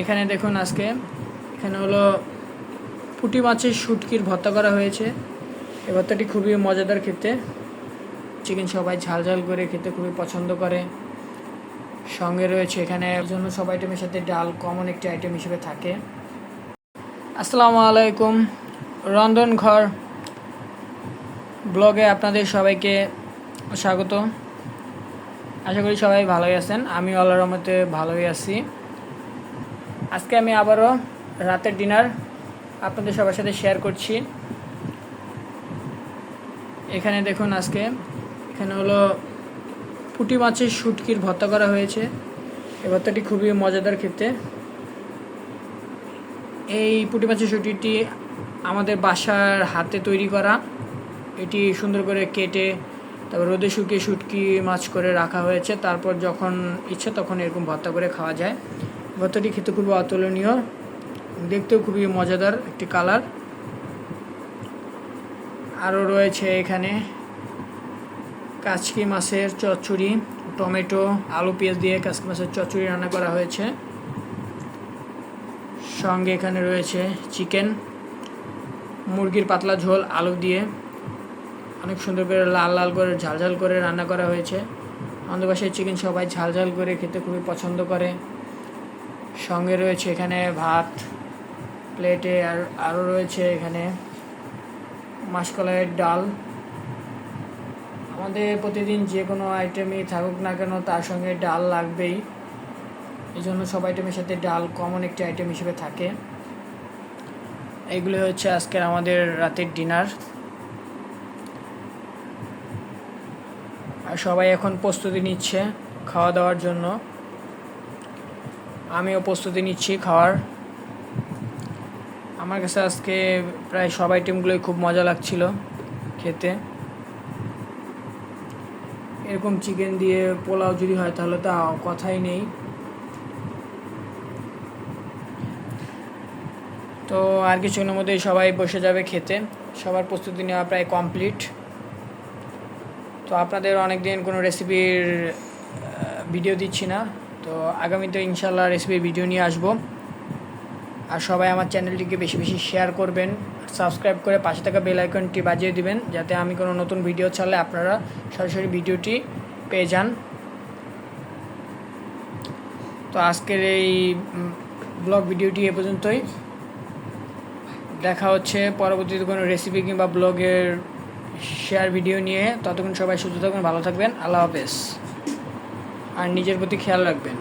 এখানে দেখুন আজকে। এখানে হলো পুঁটি মাছের শুটকির ভর্তা করা হয়েছে। এই ভর্তাটি খুবই মজাদার খেতে। চিকেন সবাই ঝাল ঝাল করে খেতে খুবই পছন্দ করে। সঙ্গে রয়েছে এখানে জন্য সব আইটেমের সাথে ডাল, কমন একটি আইটেম হিসেবে থাকে। আসসালামু আলাইকুম। রন্ধন ঘর ব্লগে আপনাদের সবাইকে স্বাগত। আশা করি সবাই ভালোই আছেন। আমি আল্লাহর রহমতে ভালোই আছি। আজকে আমি আবারও রাতের ডিনার আপনাদের সবার সাথে শেয়ার করছি। এখানে দেখুন আজকে, এখানে হলো পুঁটি মাছের শুটকির ভর্তা করা হয়েছে। এই ভর্তাটি খুবই মজাদার খেতে। এই পুঁটি মাছের শুটকিটি আমাদের বাসার হাতে তৈরি করা। এটি সুন্দর করে কেটে তারপর রোদে শুকিয়ে শুটকি মাছ করে রাখা হয়েছে। তারপর যখন ইচ্ছে তখন এরকম ভর্তা করে খাওয়া যায়। ভর্তাটি খেতে খুবই অতুলনীয়। দেখতেও খুবই মজাদার একটি কালার আরও রয়েছে এখানে কাচকি মাছের চচ্চড়ি, টমেটো, আলু পেঁয়াজ দিয়ে কাচকি মাছের চচ্চড়ি রান্না করা হয়েছে। সঙ্গে এখানে রয়েছে চিকেন, মুরগির পাতলা ঝোল, আলু দিয়ে। অনেক সুন্দর করে লাল লাল করে, ঝাল ঝাল করে রান্না করা হয়েছে। আমাদের বাসায় চিকেন সবাই ঝাল ঝাল করে খেতে খুবই পছন্দ করে। সঙ্গে রয়েছে এখানে ভাত, প্লেটে আর আরও রয়েছে এখানে মাসকলাইয়ের ডাল। আমাদের প্রতিদিন যে কোনো আইটেমই থাকুক না কেন তার সঙ্গে ডাল লাগবেই। এই জন্য সব আইটেমের সাথে ডাল কমন একটি আইটেম হিসেবে থাকে। এইগুলো হচ্ছে আজকের আমাদের রাতের ডিনার আর সবাই এখন প্রস্তুতি নিচ্ছে খাওয়া দাওয়ার জন্য। আমিও প্রস্তুতি নিচ্ছি খাওয়ার। আমার কাছে আজকে প্রায় সব আইটেমগুলোই খুব মজা লাগছিল খেতে। এরকম চিকেন দিয়ে পোলাও যদি হয় তাহলে তা কথাই নেই। তো আর কিছুক্ষণের মধ্যেই সবাই বসে যাবে খেতে। সবার প্রস্তুতি নেওয়া প্রায় কমপ্লিট। তো আপনাদের অনেক দিন কোনো রেসিপির ভিডিও দিচ্ছি না। তো আগামীতে ইনশাল্লাহ রেসিপির ভিডিও নিয়ে আসব। আর সবাই আমার চ্যানেলটিকে বেশি বেশি শেয়ার করবেন সাবস্ক্রাইব করে পাশে থাকা বেল আইকনটি বাজিয়ে দিবেন, যাতে আমি কোনো নতুন ভিডিও ছাড়লে আপনারা সরাসরি ভিডিওটি পেয়ে যান। তো আজকের এই ব্লগ ভিডিওটি এ পর্যন্তই। দেখা হচ্ছে পরবর্তীতে কোনো রেসিপি কিংবা ব্লগের শেয়ার ভিডিও নিয়ে। ততক্ষণ সবাই সুস্থ থাকবেন ভালো থাকবেন। আল্লাহ হাফেজ। আর নিজের প্রতি খেয়াল রাখবেন।